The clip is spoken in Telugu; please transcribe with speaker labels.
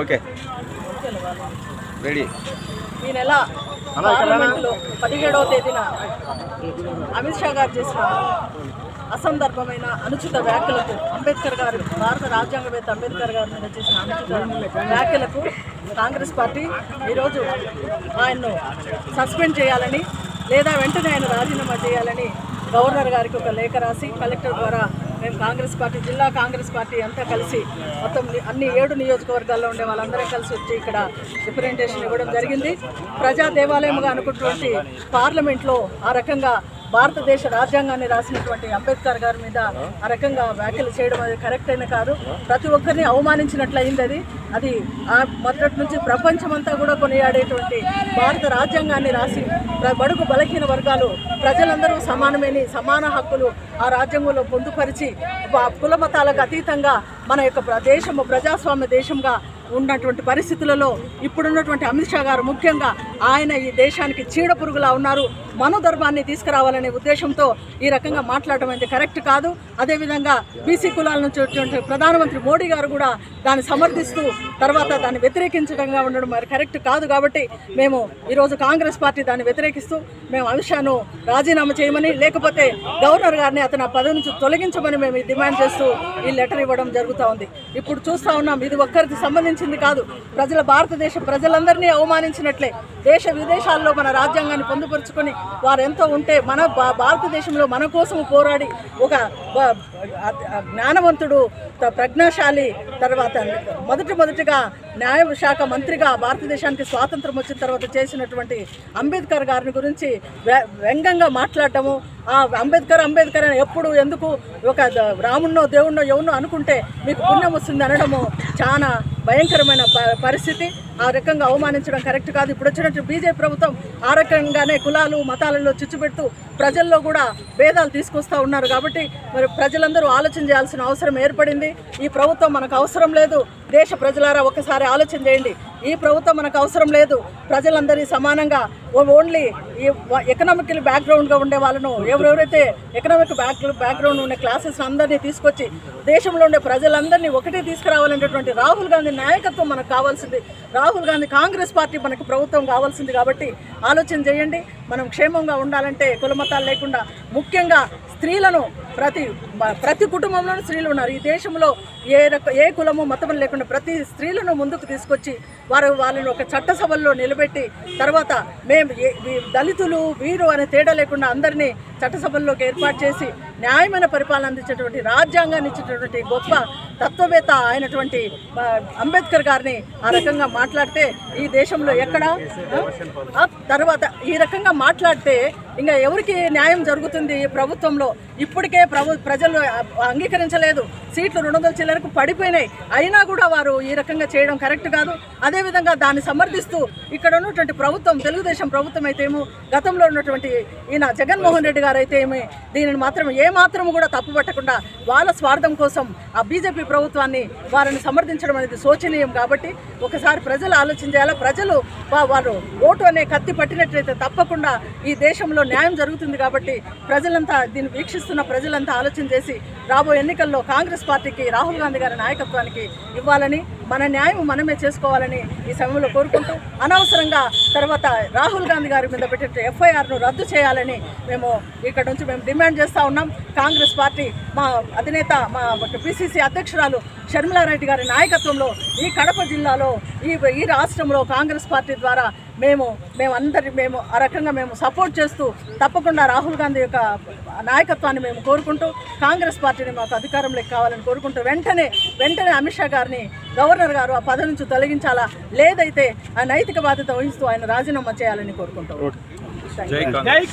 Speaker 1: ఓకే. రెడీ.
Speaker 2: ఈ నెల పార్లమెంటులో పదిహేడవ తేదీన అమిత్ షా గారు చేసిన అసందర్భమైన అనుచిత వ్యాఖ్యలకు అంబేద్కర్ గారు భారత రాజ్యాంగవేత్త అంబేద్కర్ గారి మీద చేసిన అనుచిత వ్యాఖ్యలకు కాంగ్రెస్ పార్టీ ఈరోజు ఆయన్ను సస్పెండ్ చేయాలని లేదా వెంటనే ఆయన రాజీనామా చేయాలని గవర్నర్ గారికి ఒక లేఖ రాసి కలెక్టర్ ద్వారా మేము కాంగ్రెస్ పార్టీ జిల్లా కాంగ్రెస్ పార్టీ అంతా కలిసి మొత్తం అన్ని ఏడు నియోజకవర్గాల్లో ఉండే వాళ్ళందరం కలిసి వచ్చి ఇక్కడ రిప్రజెంటేషన్ ఇవ్వడం జరిగింది. ప్రజా దేవాలయంగా అనుకున్నటువంటి పార్లమెంట్లో ఆ రకంగా భారతదేశ రాజ్యాంగాన్ని రాసినటువంటి అంబేద్కర్ గారి మీద ఆ. రకంగా వ్యాఖ్యలు చేయడం అది కరెక్ట్ అయిన కాదు. ప్రతి ఒక్కరిని అవమానించినట్లయింది అది. అది ఆ మొదటి నుంచి ప్రపంచమంతా కూడా కొనియాడేటువంటి భారత రాజ్యాంగాన్ని రాసి బడుగు బలహీన వర్గాలు ప్రజలందరూ సమానమేని సమాన హక్కులు ఆ రాజ్యాంగంలో పొందుపరిచి కుల మతాలకు అతీతంగా మన యొక్క దేశము ప్రజాస్వామ్య దేశంగా ఉన్నటువంటి పరిస్థితులలో ఇప్పుడున్నటువంటి అమిత్ షా గారు ముఖ్యంగా ఆయన ఈ దేశానికి చీడ పురుగులా ఉన్నారు మనోధర్మాన్ని తీసుకురావాలనే ఉద్దేశంతో ఈ రకంగా మాట్లాడడం అయితే కరెక్ట్ కాదు. అదేవిధంగా బీసీ కులాల నుంచి వచ్చినటువంటి ప్రధానమంత్రి మోడీ గారు కూడా దాన్ని సమర్థిస్తూ తర్వాత దాన్ని వ్యతిరేకించడంగా ఉండడం మరి కరెక్ట్ కాదు కాబట్టి మేము ఈరోజు కాంగ్రెస్ పార్టీ దాన్ని వ్యతిరేకిస్తూ మేము అమిత్ షాను రాజీనామా చేయమని లేకపోతే గవర్నర్ గారిని అతను ఆ పదవి నుంచి తొలగించమని మేము డిమాండ్ చేస్తూ ఈ లెటర్ ఇవ్వడం జరుగుతూ ఉంది. ఇప్పుడు చూస్తూ ఉన్నాం ఇది ఒక్కరికి సంబంధించి అవమానించింది కాదు. ప్రజల భారతదేశ ప్రజలందరినీ అవమానించినట్లే. దేశ విదేశాల్లో మన రాజ్యాంగాన్ని పొందుపరుచుకొని వారు ఎంతో ఉంటే మన భా- భారతదేశంలో మన కోసం పోరాడి ఒక జ్ఞానవంతుడు త- ప్రజ్ఞాశాలి తర్వాత మొదటి మొదటిగా న్యాయ శాఖ మంత్రిగా భారతదేశానికి స్వాతంత్రం వచ్చిన తర్వాత చేసినటువంటి అంబేద్కర్ గారిని గురించి వ్య- మాట్లాడటము ఆ అంబేద్కర్ అంబేద్కర్ అని ఎప్పుడు ఎందుకు ఒక రామున్నో దేవుణ్ణో ఎవరినో అనుకుంటే మీకు పుణ్యం వస్తుంది అనడము చాలా భయంకరమైన ప- పరిస్థితి. ఆ రకంగా అవమానించడం కరెక్ట్ కాదు. ఇప్పుడు వచ్చినట్టు బీజేపీ ప్రభుత్వం ఆ రకంగానే కులాలు మతాలలో చిచ్చుపెడుతూ ప్రజల్లో కూడా భేదాలు తీసుకొస్తా ఉన్నారు కాబట్టి మరి ప్రజలందరూ ఆలోచన చేయాల్సిన అవసరం ఏర్పడింది. ఈ ప్రభుత్వం మనకు అవసరం లేదు. దేశ ప్రజలారా ఒకసారి ఆలోచన చేయండి. ఈ ప్రభుత్వం మనకు అవసరం లేదు. ప్రజలందరి సమానంగా ఓ- ఓన్లీ ఈ ఎకనామికల్ బ్యాక్గ్రౌండ్గా ఉండే వాళ్ళను ఎవరెవరైతే ఎకనామిక్ బ్యాక్ బ్యాక్గ్రౌండ్ ఉండే క్లాసెస్ అందరినీ తీసుకొచ్చి దేశంలో ఉండే ప్రజలందరినీ ఒకటే తీసుకురావాలనేటువంటి రాహుల్ గాంధీ నాయకత్వం మనకు కావాల్సింది. రాహుల్ గాంధీ కాంగ్రెస్ పార్టీ మనకు ప్రభుత్వం కావాల్సింది కాబట్టి ఆలోచన చేయండి. మనం క్షేమంగా ఉండాలంటే కులమతాలు లేకుండా ముఖ్యంగా స్త్రీలను ప్రతి ప్రతి కుటుంబంలోనూ స్త్రీలు ఉన్నారు. ఈ దేశంలో ఏ రక ఏ కులము మతము లేకుండా ప్రతి స్త్రీలను ముందుకు తీసుకొచ్చి వారు వాళ్ళని ఒక చట్టసభల్లో నిలబెట్టి తర్వాత మేము దళితులు వీరు అనే తేడా లేకుండా అందరినీ చట్టసభల్లోకి ఏర్పాటు చేసి న్యాయమైన పరిపాలన అందించేటువంటి రాజ్యాంగాన్ని ఇచ్చేటటువంటి గొప్ప తత్వవేత్త అయినటువంటి అంబేద్కర్ గారిని ఆ రకంగా మాట్లాడితే ఈ దేశంలో ఎక్కడ? తర్వాత ఈ రకంగా మాట్లాడితే ఇంకా ఎవరికి న్యాయం జరుగుతుంది ఈ ప్రభుత్వంలో? ఇప్పటికే ప్రభు ప్రజలు అంగీకరించలేదు. సీట్లు రెండు వందల చిల్లరకు పడిపోయినాయి. అయినా కూడా వారు ఈ రకంగా చేయడం కరెక్ట్ కాదు. అదేవిధంగా దాన్ని సమర్థిస్తూ ఇక్కడ ఉన్నటువంటి ప్రభుత్వం తెలుగుదేశం ప్రభుత్వం అయితే ఏమో గతంలో ఉన్నటువంటి ఈయన జగన్మోహన్ రెడ్డి గారు అయితే ఏమి దీనిని మాత్రం ఏ మాత్రం కూడా తప్పుపట్టకుండా వాళ్ళ స్వార్థం కోసం ఆ బీజేపీ ప్రభుత్వాన్ని వారిని సమర్థించడం అనేది శోచనీయం కాబట్టి ఒకసారి ప్రజలు ఆలోచించేలా ప్రజలు వా- వారు ఓటు అనే కత్తి పట్టినట్లయితే తప్పకుండా ఈ దేశంలో న్యాయం జరుగుతుంది కాబట్టి ప్రజలంతా దీన్ని వీక్షిస్తున్న ప్రజలంతా ఆలోచన చేసి రాబోయే ఎన్నికల్లో కాంగ్రెస్ పార్టీకి రాహుల్ గాంధీ గారి నాయకత్వానికి ఇవ్వాలని మన న్యాయం మనమే చేసుకోవాలని ఈ సమయంలో కోరుకుంటూ అనవసరంగా తర్వాత రాహుల్ గాంధీ గారి మీద పెట్టిన ఎఫ్ఐఆర్ను రద్దు చేయాలని మేము ఇక్కడ నుంచి మేము డిమాండ్ చేస్తూ ఉన్నాం. కాంగ్రెస్ పార్టీ మా అధినేత మా పిసిసి అధ్యక్షురాలు షర్మిలారెడ్డి గారి నాయకత్వంలో ఈ కడప జిల్లాలో ఈ ఈ రాష్ట్రంలో కాంగ్రెస్ పార్టీ ద్వారా మేము మేము అందరి మేము ఆ రకంగా మేము సపోర్ట్ చేస్తూ తప్పకుండా రాహుల్ గాంధీ యొక్క నాయకత్వాన్ని మేము కోరుకుంటూ కాంగ్రెస్ పార్టీని మాకు అధికారంలోకి కావాలని కోరుకుంటూ వెంటనే వెంటనే అమిత్ షా గారిని గవర్నర్ గారు ఆ పదవి నుంచి తొలగించాలా? లేదైతే ఆ నైతిక బాధ్యత వహిస్తూ ఆయన రాజీనామా చేయాలని కోరుకుంటాం
Speaker 1: జై కాంగ్రెస్.